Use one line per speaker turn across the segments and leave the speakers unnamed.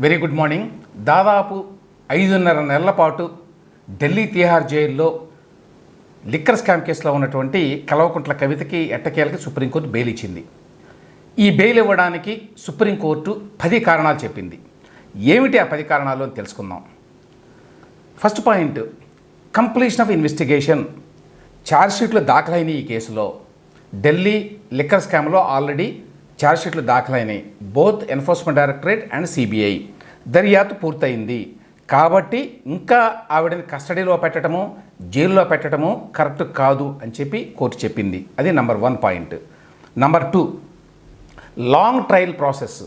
Very good morning. దాదాపు ఐదున్నర నెలల పాటు ఢిల్లీ తిహార్ జైల్లో లిక్కర్ స్కామ్ కేసులో ఉన్నటువంటి కలవకుంట్ల కవితకి ఎట్టకేలకి సుప్రీంకోర్టు బెయిల్ ఇచ్చింది. ఈ బెయిల్ ఇవ్వడానికి సుప్రీంకోర్టు పది కారణాలు చెప్పింది. ఏమిటి ఆ పది కారణాలు అని తెలుసుకుందాం. First point completion of investigation. ఛార్జ్షీట్లు దాఖలైన ఈ కేసులో ఢిల్లీ లిక్కర్ స్కామ్లో ఆల్రెడీ ఛార్జ్షీట్లు దాఖలైనాయి. Both enforcement directorate and CBI. దర్యాప్తు పూర్తయింది. కాబట్టి ఇంకా ఆవిడని కస్టడీలో పెట్టడము జైల్లో పెట్టడము కరెక్ట్ కాదు అని చెప్పి కోర్టు చెప్పింది. అది number one point. Number two long trial process.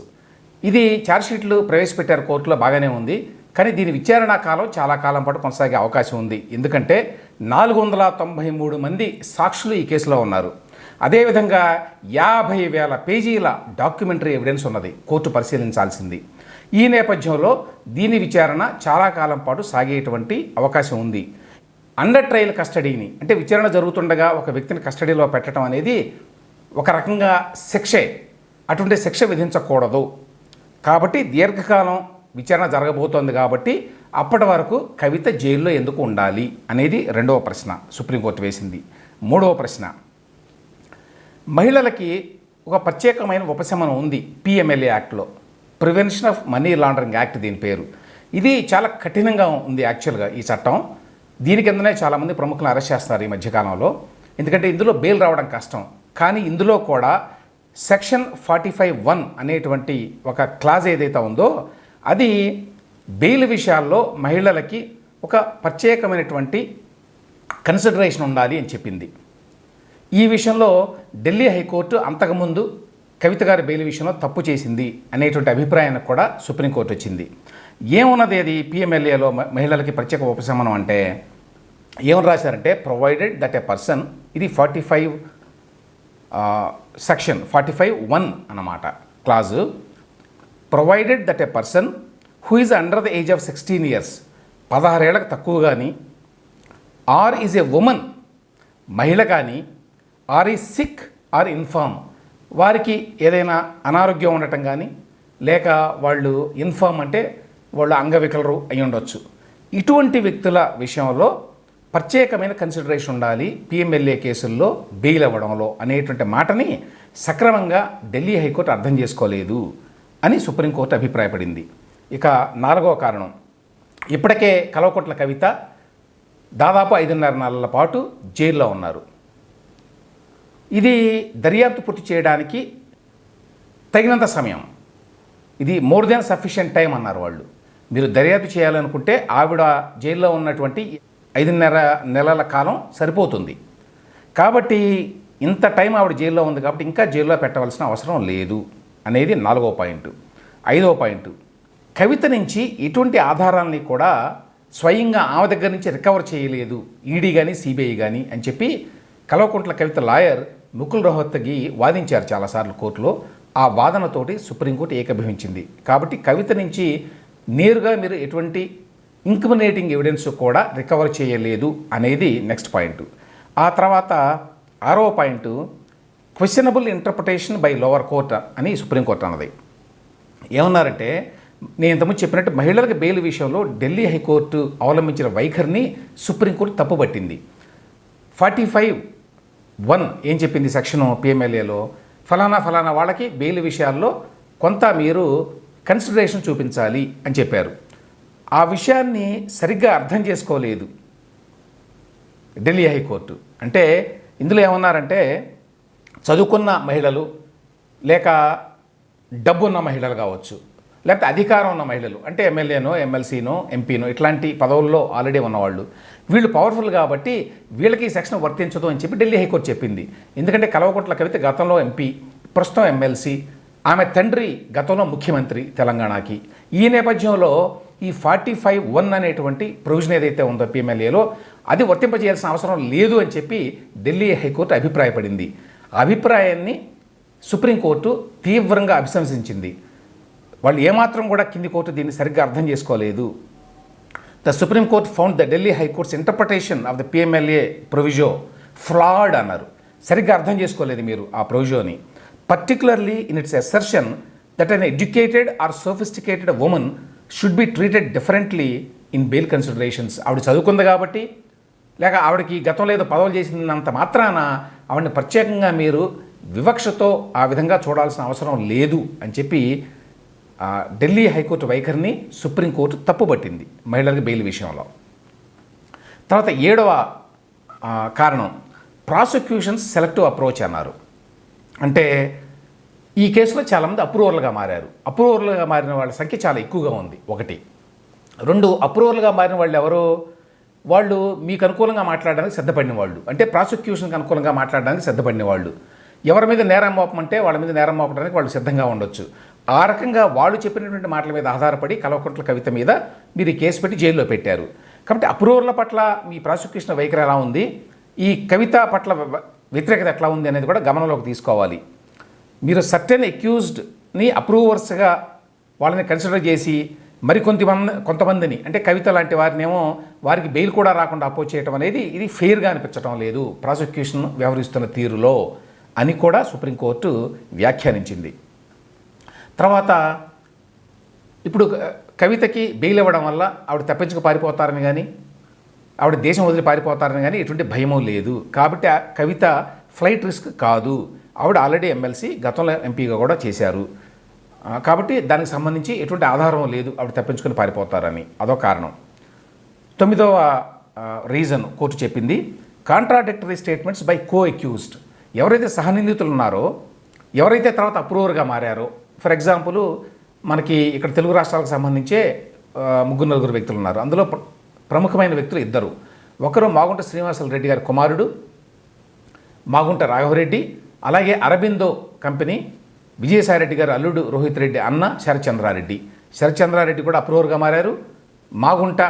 ఇది ఛార్జ్షీట్లు ప్రవేశపెట్టారు కోర్టులో బాగానే ఉంది. కానీ దీని విచారణ కాలం చాలా కాలం పాటు కొనసాగే అవకాశం ఉంది. ఎందుకంటే నాలుగు వందల తొంభై మూడు మంది సాక్షులు ఈ కేసులో ఉన్నారు. అదేవిధంగా యాభై వేల పేజీల డాక్యుమెంటరీ ఎవిడెన్స్ ఉన్నది. కోర్టు పరిశీలించాల్సింది. ఈ నేపథ్యంలో దీని విచారణ చాలా కాలం పాటు సాగేటువంటి అవకాశం ఉంది. అండర్ ట్రయల్ కస్టడీని అంటే విచారణ జరుగుతుండగా ఒక వ్యక్తిని కస్టడీలో పెట్టడం అనేది ఒక రకంగా శిక్షే. అటువంటి శిక్ష విధించకూడదు. కాబట్టి దీర్ఘకాలం విచారణ జరగబోతోంది కాబట్టి అప్పటి వరకు కవిత జైల్లో ఎందుకు ఉండాలి అనేది రెండవ ప్రశ్న సుప్రీంకోర్టు వేసింది. మూడవ ప్రశ్న. మహిళలకి ఒక ప్రత్యేకమైన ఉపశమనం ఉంది పిఎంఎల్ఏ యాక్ట్లో. Prevention of money laundering act దీని పేరు. ఇది చాలా కఠినంగా ఉంది యాక్చువల్గా ఈ చట్టం. దీని కిందనే చాలామంది ప్రముఖులను అరెస్ట్ చేస్తున్నారు ఈ మధ్యకాలంలో ఎందుకంటే ఇందులో బెయిల్ రావడం కష్టం. కానీ ఇందులో కూడా సెక్షన్ ఫార్టీ ఫైవ్ వన్ అనేటువంటి ఒక క్లాజ్ ఏదైతే ఉందో అది బెయిల్ విషయాల్లో మహిళలకి ఒక ప్రత్యేకమైనటువంటి కన్సిడరేషన్ ఉండాలి అని చెప్పింది. ఈ విషయంలో ఢిల్లీ హైకోర్టు అంతకుముందు కవిత గారి బెయిల్ విషయంలో తప్పు చేసింది అనేటువంటి అభిప్రాయానికి కూడా సుప్రీంకోర్టు వచ్చింది ఏమున్నది అది? పిఎంఎల్ఏలో మహిళలకి ప్రత్యేక ఉపశమనం అంటే ఏమని రాశారంటే ప్రొవైడెడ్ దట్ ఎ పర్సన్ ఇది forty five section forty five one అన్నమాట clause. Provided that a person who is under the age of sixteen years పదహారేళ్ళకు తక్కువ కానీ ఆర్ ఈజ్ ఎ ఉమెన్ మహిళ కానీ ఆర్ ఈ సిక్ ఆర్ ఇన్ఫామ్. వారికి ఏదైనా అనారోగ్యం ఉండటం కానీ లేక వాళ్ళు ఇన్ఫామ్ అంటే వాళ్ళు అంగవికలరు అయి ఉండొచ్చు. ఇటువంటి వ్యక్తుల విషయంలో ప్రత్యేకమైన కన్సిడరేషన్ ఉండాలి పిఎంఎల్ఏ కేసుల్లో బెయిల్ అవ్వడంలో అనేటువంటి మాటని సక్రమంగా ఢిల్లీ హైకోర్టు అర్థం చేసుకోలేదు అని సుప్రీంకోర్టు అభిప్రాయపడింది. ఇక నాలుగవ కారణం. ఇప్పటికే కలవకొట్ల కవిత దాదాపు ఐదున్నర నెలల పాటు జైల్లో ఉన్నారు. ఇది దర్యాప్తు పూర్తి చేయడానికి తగినంత సమయం. ఇది మోర్ దెన్ సఫిషియంట్ టైం అన్నారు వాళ్ళు. మీరు దర్యాప్తు చేయాలనుకుంటే ఆవిడ జైల్లో ఉన్నటువంటి ఐదున్నర నెలల కాలం సరిపోతుంది. కాబట్టి ఇంత టైం ఆవిడ జైల్లో ఉంది కాబట్టి ఇంకా జైల్లో పెట్టవలసిన అవసరం లేదు అనేది నాలుగో పాయింట్. ఐదవ పాయింట్. కవిత నుంచి ఎటువంటి ఆధారాలని కూడా స్వయంగా ఆమె దగ్గర నుంచి రికవర్ చేయలేదు. ఈడీ కానీ సిబిఐ కానీ అని చెప్పి కల్వకుంట్ల కవిత లాయర్ ముకుల్ రోహత్తగి వాదించారు చాలాసార్లు కోర్టులో. ఆ వాదనతోటి సుప్రీంకోర్టు ఏకభవించింది. కాబట్టి కవిత నుంచి నేరుగా మీరు ఎటువంటి ఇంక్రిమినేటింగ్ ఎవిడెన్స్ కూడా రికవర్ చేయలేదు అనేది నెక్స్ట్ పాయింట్ ఆ తర్వాత ఆరో point questionable interpretation by lower court అని సుప్రీంకోర్టు అన్నది. ఏమన్నారంటే నేను ఇంతకుముందు చెప్పినట్టు మహిళలకు బెయిల్ విషయంలో ఢిల్లీ హైకోర్టు అవలంబించిన వైఖరిని సుప్రీంకోర్టు తప్పుపట్టింది. ఫార్టీ ఫైవ్ వన్ ఏం చెప్పింది సెక్షన్ పిఎంఎల్ఏలో ఫలానా ఫలానా వాళ్ళకి బెయిల్ విషయాల్లో కొంత మీరు కన్సిడరేషన్ చూపించాలి అని చెప్పారు. ఆ విషయాన్ని సరిగ్గా అర్థం చేసుకోలేదు ఢిల్లీ హైకోర్టు. అంటే ఇందులో ఏమన్నారంటే చదువుకున్న మహిళలు లేక డబ్బున్న మహిళలు కావచ్చు లేకపోతే అధికారం ఉన్న మహిళలు అంటే ఎమ్మెల్యేనో ఎమ్మెల్సీనో ఎంపీనో ఇట్లాంటి పదవుల్లో ఆల్రెడీ ఉన్నవాళ్ళు. వీళ్ళు పవర్ఫుల్ కాబట్టి వీళ్ళకి ఈ సెక్షన్ వర్తించదు అని చెప్పి ఢిల్లీ హైకోర్టు చెప్పింది. ఎందుకంటే కలవకుంట్ల కవిత గతంలో ఎంపీ ప్రస్తుతం ఎమ్మెల్సీ ఆమె తండ్రి గతంలో ముఖ్యమంత్రి తెలంగాణకి. ఈ నేపథ్యంలో ఈ ఫార్టీ ఫైవ్ వన్ అనేటువంటి ప్రొవిజన్ ఏదైతే ఉందో పిఎంఎల్ఏలో అది వర్తింపజేయాల్సిన అవసరం లేదు అని చెప్పి ఢిల్లీ హైకోర్టు అభిప్రాయపడింది. అభిప్రాయాన్ని సుప్రీంకోర్టు తీవ్రంగా అభిశంసించింది వాళ్ళు ఏమాత్రం కూడా కింది కోర్టు దీన్ని సరిగ్గా అర్థం చేసుకోలేదు. The supreme court found the Delhi high court's interpretation of the PMLA proviso flawed అన్నారు. సరిగ్గా అర్థం చేసుకోలేదు మీరు ఆ ప్రొవిజోని particularly in its assertion that an educated or sophisticated women should be treated differently in bail considerations ఆవిడ చదువుకుంది కాబట్టి లేక ఆవిడకి గతంలో ఏదో పదవులు చేసినంత మాత్రాన ఆవిడని ప్రత్యేకంగా మీరు వివక్షతో ఆ విధంగా చూడాల్సిన అవసరం లేదు అని చెప్పి ఢిల్లీ హైకోర్టు వైఖరిని సుప్రీంకోర్టు తప్పుపట్టింది మహిళలకు బెయిల్ విషయంలో. తర్వాత ఏడవ కారణం ప్రాసిక్యూషన్స్ సెలెక్టివ్ అప్రోచ్ అన్నారు. అంటే ఈ కేసులో చాలామంది అప్రూవర్లుగా మారారు. అప్రూవర్లుగా మారిన వాళ్ళ సంఖ్య చాలా ఎక్కువగా ఉంది. ఒకటి. రెండు అప్రూవర్లుగా మారిన వాళ్ళు ఎవరు వాళ్ళు మీకు అనుకూలంగా మాట్లాడడానికి సిద్ధపడిన వాళ్ళు. అంటే ప్రాసిక్యూషన్కి అనుకూలంగా మాట్లాడడానికి సిద్ధపడిన వాళ్ళు. ఎవరి మీద నేరం మోపమంటే వాళ్ళ మీద నేరం మోపడానికి వాళ్ళు సిద్ధంగా ఉండొచ్చు. ఆ రకంగా వాళ్ళు చెప్పినటువంటి మాటల మీద ఆధారపడి కలవకుంట్ల కవిత మీద మీరు ఈ కేసు పెట్టి జైల్లో పెట్టారు. కాబట్టి అప్రూవర్ల పట్ల మీ ప్రాసిక్యూషన్ వైఖరి ఎలా ఉంది? ఈ కవిత పట్ల వ్యతిరేకత ఎట్లా ఉంది అనేది కూడా గమనంలోకి తీసుకోవాలి. మీరు సర్టెన్ అక్యూజ్డ్ని అప్రూవర్స్గా వాళ్ళని కన్సిడర్ చేసి మరి కొంతమంది కొంతమందిని అంటే కవిత లాంటి వారినేమో వారికి బెయిల్ కూడా రాకుండా అపోజ్ చేయడం అనేది ఇది ఫెయిర్గా అనిపించడం లేదు. ప్రాసిక్యూషన్ వ్యవహరిస్తున్న తీరులో అని కూడా సుప్రీంకోర్టు వ్యాఖ్యానించింది. తర్వాత ఇప్పుడు కవితకి బెయిల్ ఇవ్వడం వల్ల ఆవిడ తప్పించుకు పారిపోతారని కానీ ఆవిడ దేశం వదిలి పారిపోతారని కానీ ఎటువంటి భయమూ లేదు. కాబట్టి ఆ కవిత ఫ్లైట్ రిస్క్ కాదు. ఆవిడ ఆల్రెడీ ఎమ్మెల్సీ గతంలో ఎంపీగా కూడా చేశారు. కాబట్టి దానికి సంబంధించి ఎటువంటి ఆధారం లేదు ఆవిడ తప్పించుకొని పారిపోతారని. అదో కారణం. తొమ్మిదవ రీజన్ కోర్టు చెప్పింది contradictory statements by co accused ఎవరైతే సహనిందితులు ఉన్నారో ఎవరైతే తర్వాత అప్రూవర్గా మారారో ఫర్ ఎగ్జాంపుల్ మనకి ఇక్కడ తెలుగు రాష్ట్రాలకు సంబంధించే ముగ్గురు నలుగురు వ్యక్తులు ఉన్నారు. అందులో ప్రముఖమైన వ్యక్తులు ఇద్దరు. ఒకరు మాగుంట శ్రీనివాసల రెడ్డి గారి కుమారుడు మాగుంట రాఘవరెడ్డి అలాగే అరబిందో కంపెనీ విజయసాయిరెడ్డి గారు అల్లుడు రోహిత్ రెడ్డి అన్న శరత్చంద్రారెడ్డి శరత్చంద్రారెడ్డి కూడా అప్రూవర్గా మారారు. మాగుంట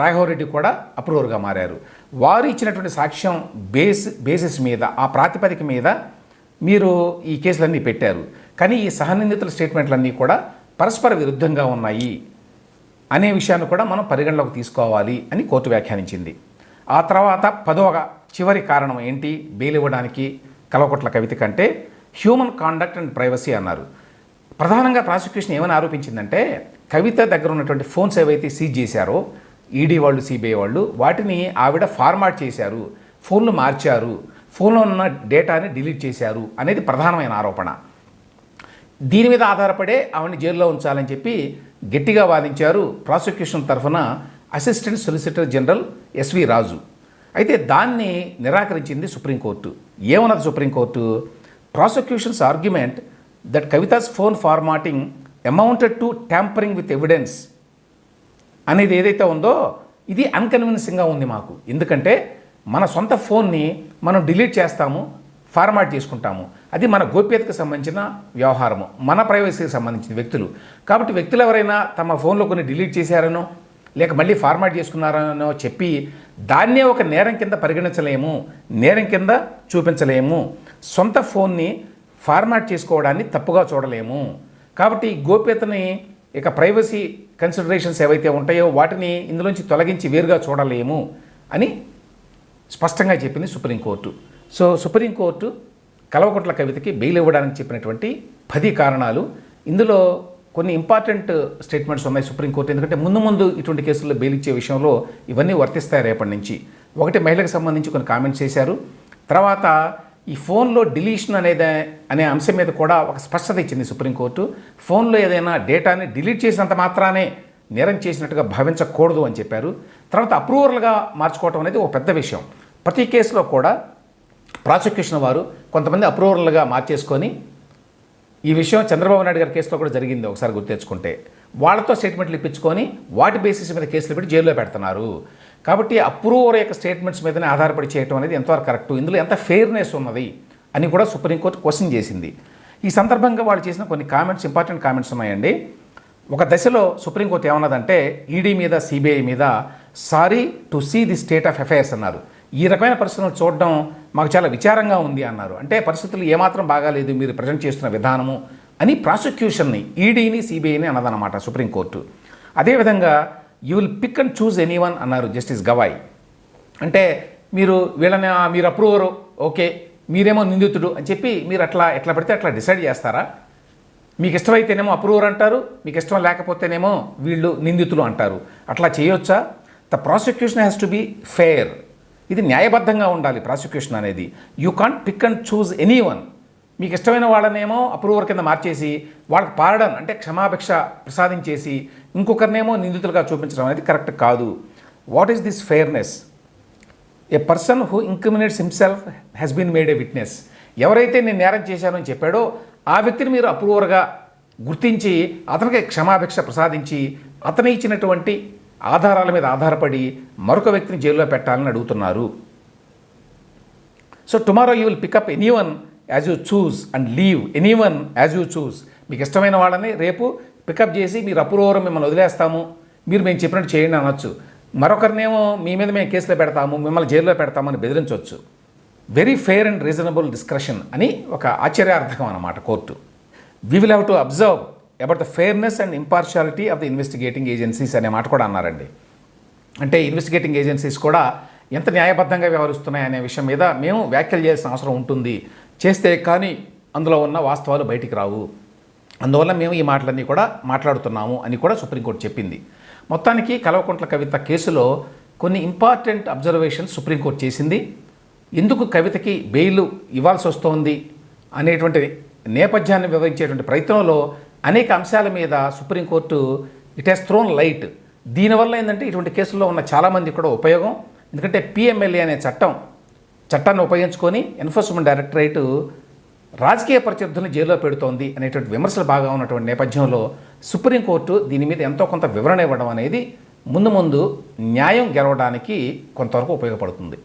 రాఘవరెడ్డి కూడా అప్రూవర్గా మారారు. వారు ఇచ్చినటువంటి సాక్ష్యం బేస్ బేసిస్ మీద ఆ ప్రాతిపదిక మీద మీరు ఈ కేసులన్నీ పెట్టారు. కానీ ఈ సహనిందితుల స్టేట్మెంట్లన్నీ కూడా పరస్పర విరుద్ధంగా ఉన్నాయి అనే విషయాన్ని కూడా మనం పరిగణలోకి తీసుకోవాలి అని కోర్టు వ్యాఖ్యానించింది. ఆ తర్వాత పదవ చివరి కారణం ఏంటి? బెయిల్ ఇవ్వడానికి కలవకొట్ల కవిత కంటే హ్యూమన్ కాండక్ట్ అండ్ ప్రైవసీ అన్నారు. ప్రధానంగా ప్రాసిక్యూషన్ ఏమని ఆరోపించిందంటే కవిత దగ్గర ఉన్నటువంటి ఫోన్స్ ఏవైతే సీజ్ చేశారో ఈడీ వాళ్ళు సిబిఐ వాళ్ళు వాటిని ఆవిడ ఫార్మాట్ చేశారు ఫోన్లు మార్చారు ఫోన్లో ఉన్న డేటాని డిలీట్ చేశారు అనేది ప్రధానమైన ఆరోపణ. దీని మీద ఆధారపడే ఆవిడని జైల్లో ఉంచాలని చెప్పి గట్టిగా వాదించారు ప్రాసిక్యూషన్ తరఫున assistant solicitor general S V Raju. అయితే దాన్ని నిరాకరించింది సుప్రీంకోర్టు. ఏమన్నది supreme court? Prosecution's argument that Kavitha's phone formatting amounted to tampering with evidence అనేది ఏదైతే ఉందో ఇది అన్కన్విన్సింగ్గా ఉంది మాకు. ఎందుకంటే మన సొంత ఫోన్ని మనం డిలీట్ చేస్తాము ఫార్మాట్ చేసుకుంటాము. అది మన గోప్యతకు సంబంధించిన వ్యవహారము. మన ప్రైవసీకి సంబంధించిన వ్యక్తులు. కాబట్టి వ్యక్తులు ఎవరైనా తమ ఫోన్లో కొన్ని డిలీట్ చేశారనో లేక మళ్ళీ ఫార్మాట్ చేసుకున్నారనో చెప్పి దాన్నే ఒక నేరం కింద పరిగణించలేము. నేరం కింద చూపించలేము. సొంత ఫోన్ని ఫార్మాట్ చేసుకోవడాన్ని తప్పుగా చూడలేము. కాబట్టి గోప్యతని ఇక ప్రైవసీ కన్సిడరేషన్స్ ఏవైతే ఉంటాయో వాటిని ఇందులోంచి తొలగించి వేరుగా చూడలేము అని స్పష్టంగా చెప్పింది supreme court. So supreme court Kalvakuntla కవితకి bail ఇవ్వడానికి చెప్పినటువంటి పది కారణాలు. ఇందులో కొన్ని ఇంపార్టెంట్ స్టేట్మెంట్స్ ఉన్నాయి సుప్రీంకోర్టు ఎందుకంటే ముందు ముందు ఇటువంటి కేసుల్లో బెయిల్ ఇచ్చే విషయంలో ఇవన్నీ వర్తిస్తాయి రేపటి నుంచి. ఒకటి మహిళకు సంబంధించి కొన్ని కామెంట్స్ చేశారు. తర్వాత ఈ ఫోన్లో డిలీషన్ అనేది అనే అంశం మీద కూడా ఒక స్పష్టత ఇచ్చింది సుప్రీంకోర్టు ఫోన్లో ఏదైనా డేటాని డిలీట్ చేసినంత మాత్రానే నేరం చేసినట్టుగా భావించకూడదు అని చెప్పారు. తర్వాత అప్రూవర్లుగా మార్చుకోవటం అనేది ఒక పెద్ద విషయం. ప్రతి కేసులో కూడా ప్రాసిక్యూషన్ వారు కొంతమంది అప్రూవర్లుగా మార్చేసుకొని ఈ విషయం చంద్రబాబు నాయుడు గారి కేసులో కూడా జరిగింది ఒకసారి గుర్తుచ్చుకుంటే వాళ్ళతో స్టేట్మెంట్లు ఇప్పించుకొని వాటి బేసిస్ మీద కేసులు పెట్టి జైల్లో పెడుతున్నారు. కాబట్టి అప్రూవర్ యొక్క స్టేట్మెంట్స్ మీదనే ఆధారపడి చేయటం అనేది ఎంతవరకు కరెక్ట్? ఇందులో ఎంత ఫెయిర్నెస్ ఉన్నది? అని కూడా సుప్రీంకోర్టు క్వశ్చన్ చేసింది. ఈ సందర్భంగా వాళ్ళు చేసిన కొన్ని కామెంట్స్ ఇంపార్టెంట్ కామెంట్స్ ఉన్నాయండి. ఒక దశలో సుప్రీంకోర్టు ఏమన్నదంటే ఈడీ మీద సిబిఐ మీద sorry to see the state of affairs అన్నారు. ఈ రకమైన పరిస్థితులను చూడడం మాకు చాలా విచారంగా ఉంది అన్నారు. అంటే పరిస్థితులు ఏమాత్రం బాగాలేదు మీరు ప్రజెంట్ చేస్తున్న విధానము అని ప్రాసిక్యూషన్ని ఈడీని సిబిఐని అన్నదన్నమాట సుప్రీంకోర్టు. అదేవిధంగా you will pick and choose anyone అన్నారు జస్టిస్ గవాయ్. అంటే మీరు వీళ్ళని మీరు అప్రూవరు ఓకే మీరేమో నిందితుడు అని చెప్పి మీరు అట్లా ఎట్లా పడితే అట్లా డిసైడ్ చేస్తారా? మీకు ఇష్టమైతేనేమో అప్రూవర్ అంటారు మీకు ఇష్టం లేకపోతేనేమో వీళ్ళు నిందితులు అంటారు. అట్లా చేయొచ్చా? The prosecution has to be fair ఇది న్యాయబద్ధంగా ఉండాలి ప్రాసిక్యూషన్ అనేది. You can't pick and choose any one మీకు ఇష్టమైన వాళ్ళనేమో అప్రూవర్ కింద మార్చేసి వాళ్ళకి పారడం అంటే క్షమాభిక్ష ప్రసాదించేసి ఇంకొకరినేమో నిందితులుగా చూపించడం అనేది కరెక్ట్ కాదు. What is this fairness a person who incriminates himself has been made a witness ఎవరైతే నేను నేరం చేశానని అని చెప్పాడో ఆ వ్యక్తిని మీరు అప్రూవర్గా గుర్తించి అతనికి క్షమాభిక్ష ప్రసాదించి అతను ఇచ్చినటువంటి ఆధారాల మీద ఆధారపడి మరొక వ్యక్తిని జైల్లో పెట్టాలని అడుగుతున్నారు. So tomorrow you will pick up any one as you choose and leave any one as you choose మీకు ఇష్టమైన వాళ్ళని రేపు పికప్ చేసి మీరు అప్రూవరం మిమ్మల్ని వదిలేస్తాము. మీరు మేము చెప్పినట్టు చేయండి అనొచ్చు. మరొకరినేమో మీ మీద మేము కేసులో పెడతాము మిమ్మల్ని జైల్లో పెడతామని బెదిరించవచ్చు very fair and reasonable discretion అని ఒక ఆశ్చర్యార్థకం అన్నమాట court. We will have to observe about the fairness and impartiality of the investigating agencies అనే మాట కూడా అన్నారండి. అంటే ఇన్వెస్టిగేటింగ్ ఏజెన్సీస్ కూడా ఎంత న్యాయబద్ధంగా వ్యవహరిస్తున్నాయి అనే విషయం మీద మేము వ్యాఖ్యలు చేయాల్సిన అవసరం ఉంటుంది. చేస్తే కానీ అందులో ఉన్న వాస్తవాలు బయటికి రావు. అందువల్ల మేము ఈ మాటలన్నీ కూడా మాట్లాడుతున్నాము అని కూడా సుప్రీంకోర్టు చెప్పింది. మొత్తానికి కల్వకుంట్ల కవిత కేసులో కొన్ని ఇంపార్టెంట్ అబ్జర్వేషన్స్ సుప్రీంకోర్టు చేసింది. ఎందుకు కవితకి బెయిల్ ఇవ్వాల్సి వస్తోంది అనేటువంటి నేపథ్యాన్ని వివరించేటువంటి ప్రయత్నంలో అనేక అంశాల మీద supreme court it has thrown light. దీనివల్ల ఏంటంటే ఇటువంటి కేసుల్లో ఉన్న చాలామంది కూడా ఉపయోగం. ఎందుకంటే పిఎంఎల్ఏ అనే చట్టం చట్టాన్ని ఉపయోగించుకొని ఎన్ఫోర్స్మెంట్ డైరెక్టరేట్ రాజకీయ ప్రత్యర్థులను జైల్లో పెడుతోంది అనేటువంటి విమర్శలు బాగా ఉన్నటువంటి నేపథ్యంలో సుప్రీంకోర్టు దీని మీద ఎంతో కొంత వివరణ ఇవ్వడం అనేది ముందు ముందు న్యాయం గెలవడానికి కొంతవరకు ఉపయోగపడుతుంది.